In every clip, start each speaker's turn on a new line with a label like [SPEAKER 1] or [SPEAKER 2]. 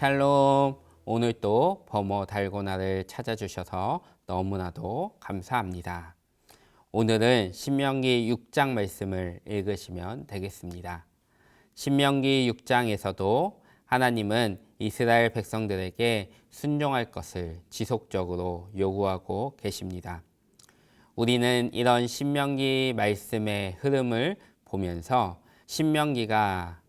[SPEAKER 1] 샬롬. 오늘 또 버머 달고나를 찾아주셔서 너무나도 감사합니다. 오늘은 신명기 6장 말씀을 읽으시면 되겠습니다. 신명기 6장에서도 하나님은 이스라엘 백성들에게 순종할 것을 지속적으로 요구하고 계십니다. 우리는 이런 신명기 말씀의 흐름을 보면서 신명기가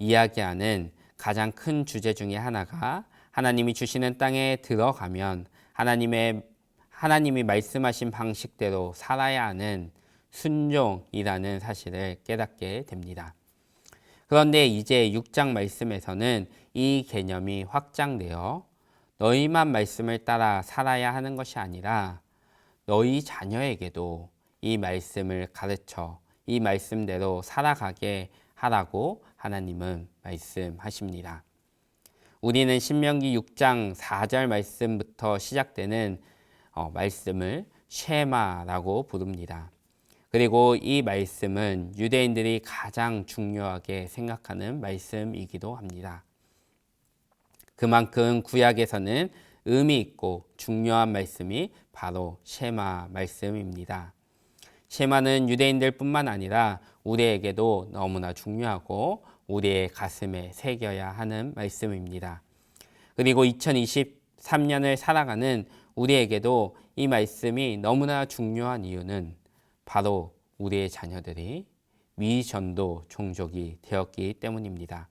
[SPEAKER 1] 이야기하는 가장 큰 주제 중에 하나가 하나님이 주시는 땅에 들어가면 하나님의 하나님이 말씀하신 방식대로 살아야 하는 순종이라는 사실을 깨닫게 됩니다. 그런데 이제 6장 말씀에서는 이 개념이 확장되어 너희만 말씀을 따라 살아야 하는 것이 아니라 너희 자녀에게도 이 말씀을 가르쳐 이 말씀대로 살아가게 하라고 하나님은 말씀하십니다. 우리는 신명기 6장 4절 말씀부터 시작되는 어, 말씀을 쉐마라고 부릅니다. 그리고 이 말씀은 유대인들이 가장 중요하게 생각하는 말씀이기도 합니다. 그만큼 구약에서는 의미 있고 중요한 말씀이 바로 쉐마 말씀입니다. 쉐마는 유대인들뿐만 아니라 우리에게도 너무나 중요하고 우리의 가슴에 새겨야 하는 말씀입니다. 그리고 2023년을 살아가는 우리에게도 이 말씀이 너무나 중요한 이유는 바로 우리의 자녀들이 미전도 종족이 되었기 때문입니다.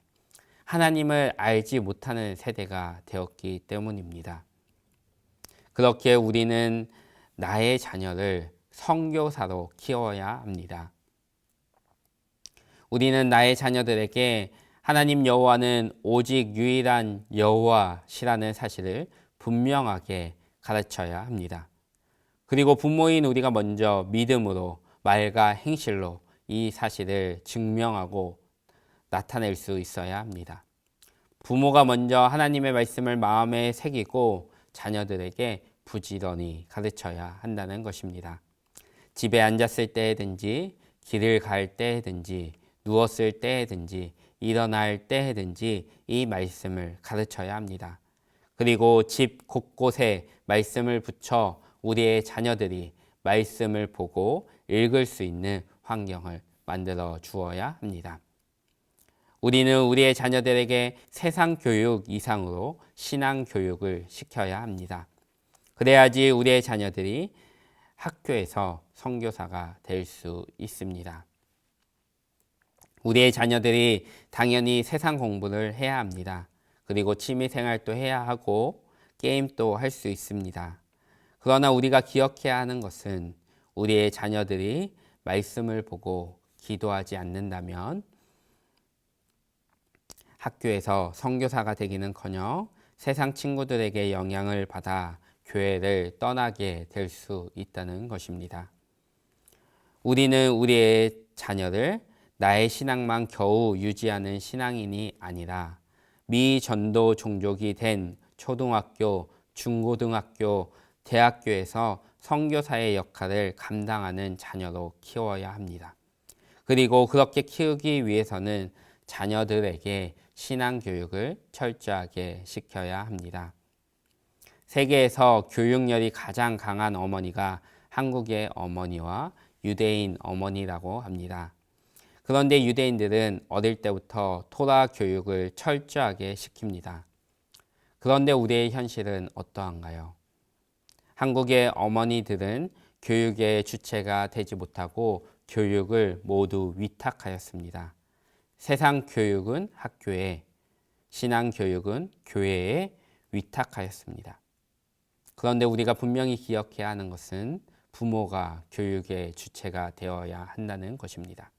[SPEAKER 1] 하나님을 알지 못하는 세대가 되었기 때문입니다. 그렇게 우리는 나의 자녀를 성교사로 키워야 합니다. 우리는 나의 자녀들에게 하나님 여호와는 오직 유일한 여호와시라는 사실을 분명하게 가르쳐야 합니다. 그리고 부모인 우리가 먼저 믿음으로 말과 행실로 이 사실을 증명하고 나타낼 수 있어야 합니다. 부모가 먼저 하나님의 말씀을 마음에 새기고 자녀들에게 부지런히 가르쳐야 한다는 것입니다. 집에 앉았을 때든지 길을 갈 때든지 누웠을 때든지 일어날 때든지 이 말씀을 가르쳐야 합니다. 그리고 집 곳곳에 말씀을 붙여 우리의 자녀들이 말씀을 보고 읽을 수 있는 환경을 만들어 주어야 합니다. 우리는 우리의 자녀들에게 세상 교육 이상으로 신앙 교육을 시켜야 합니다. 그래야지 우리의 자녀들이 학교에서 선교사가 될 수 있습니다. 우리의 자녀들이 당연히 세상 공부를 해야 합니다. 그리고 취미 생활도 해야 하고 게임도 할 수 있습니다. 그러나 우리가 기억해야 하는 것은 우리의 자녀들이 말씀을 보고 기도하지 않는다면 학교에서 선교사가 되기는커녕 세상 친구들에게 영향을 받아 교회를 떠나게 될 수 있다는 것입니다. 우리는 우리의 자녀를 나의 신앙만 겨우 유지하는 신앙인이 아니라 미전도 종족이 된 초등학교, 중고등학교, 대학교에서 선교사의 역할을 감당하는 자녀로 키워야 합니다. 그리고 그렇게 키우기 위해서는 자녀들에게 신앙 교육을 철저하게 시켜야 합니다. 세계에서 교육열이 가장 강한 어머니가 한국의 어머니와 유대인 어머니라고 합니다. 그런데 유대인들은 어릴 때부터 토라 교육을 철저하게 시킵니다. 그런데 우리의 현실은 어떠한가요? 한국의 어머니들은 교육의 주체가 되지 못하고 교육을 모두 위탁하였습니다. 세상 교육은 학교에, 신앙 교육은 교회에 위탁하였습니다. 그런데 우리가 분명히 기억해야 하는 것은 부모가 교육의 주체가 되어야 한다는 것입니다.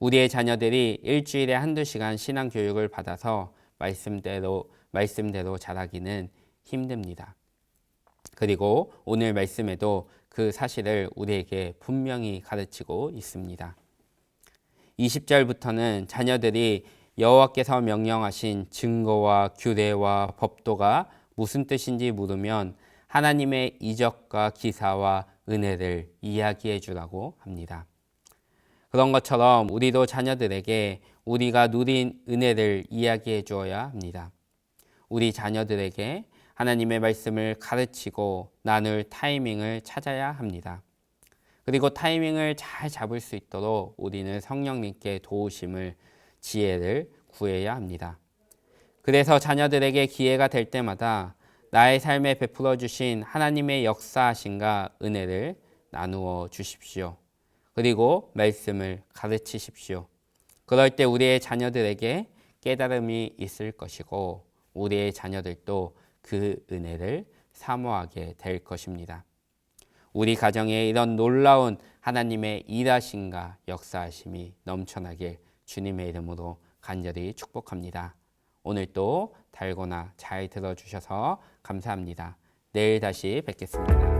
[SPEAKER 1] 우리의 자녀들이 일주일에 한두 시간 신앙 교육을 받아서 말씀대로 말씀대로 자라기는 힘듭니다. 그리고 오늘 말씀에도 그 사실을 우리에게 분명히 가르치고 있습니다. 20절부터는 자녀들이 여호와께서 명령하신 증거와 규례와 법도가 무슨 뜻인지 물으면 하나님의 이적과 기사와 은혜를 이야기해 주라고 합니다. 그런 것처럼 우리도 자녀들에게 우리가 누린 은혜를 이야기해 주어야 합니다. 우리 자녀들에게 하나님의 말씀을 가르치고 나눌 타이밍을 찾아야 합니다. 그리고 타이밍을 잘 잡을 수 있도록 우리는 성령님께 도우심을 지혜를 구해야 합니다. 그래서 자녀들에게 기회가 될 때마다 나의 삶에 베풀어 주신 하나님의 역사하심과 은혜를 나누어 주십시오. 그리고 말씀을 가르치십시오. 그럴 때 우리의 자녀들에게 깨달음이 있을 것이고 우리의 자녀들도 그 은혜를 사모하게 될 것입니다. 우리 가정에 이런 놀라운 하나님의 일하심과 역사하심이 넘쳐나길 주님의 이름으로 간절히 축복합니다. 오늘 또 달고나 잘 들어주셔서 감사합니다. 내일 다시 뵙겠습니다.